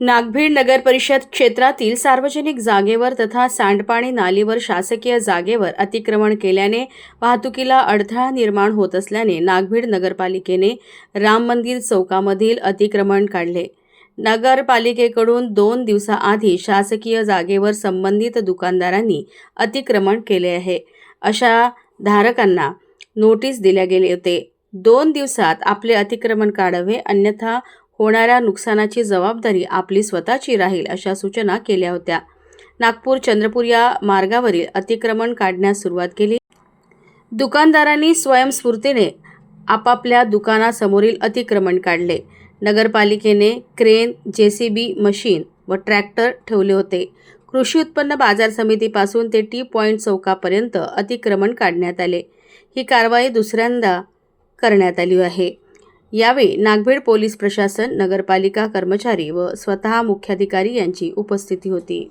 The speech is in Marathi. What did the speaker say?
नागभीड नगर परिषद क्षेत्रातील सार्वजनिक जागेवर तथा सांडपाणी नालीवर शासकीय जागेवर अतिक्रमण केल्याने वाहतुकीला अडथळा निर्माण होत असल्याने नागभीड नगरपालिकेने राम मंदिर चौकामधील अतिक्रमण काढले. नगरपालिकेकडून दोन दिवसाआधी शासकीय जागेवर संबंधित दुकानदारांनी अतिक्रमण केले आहे. अशा धारकांना नोटीस दिल्या गेले होते. दोन दिवसात आपले अतिक्रमण काढावे अन्यथा होणाऱ्या नुकसानाची जबाबदारी आपली स्वतःची राहील अशा सूचना केल्या होत्या. नागपूर चंद्रपूर या मार्गावरील अतिक्रमण काढण्यास सुरुवात केली. दुकानदारांनी स्वयंस्फूर्तीने आपापल्या दुकानासमोरील अतिक्रमण काढले. नगरपालिकेने crane J C B machine व ट्रॅक्टर ठेवले होते. कृषी उत्पन्न बाजार समितीपासून ते टी पॉईंट चौकापर्यंत अतिक्रमण काढण्यात आले. ही कारवाई दुसऱ्यांदा करण्यात आली आहे. यावेळी नागभीड पोलीस प्रशासन नगरपालिका कर्मचारी व स्वतः मुख्याधिकारी यांची उपस्थिती होती.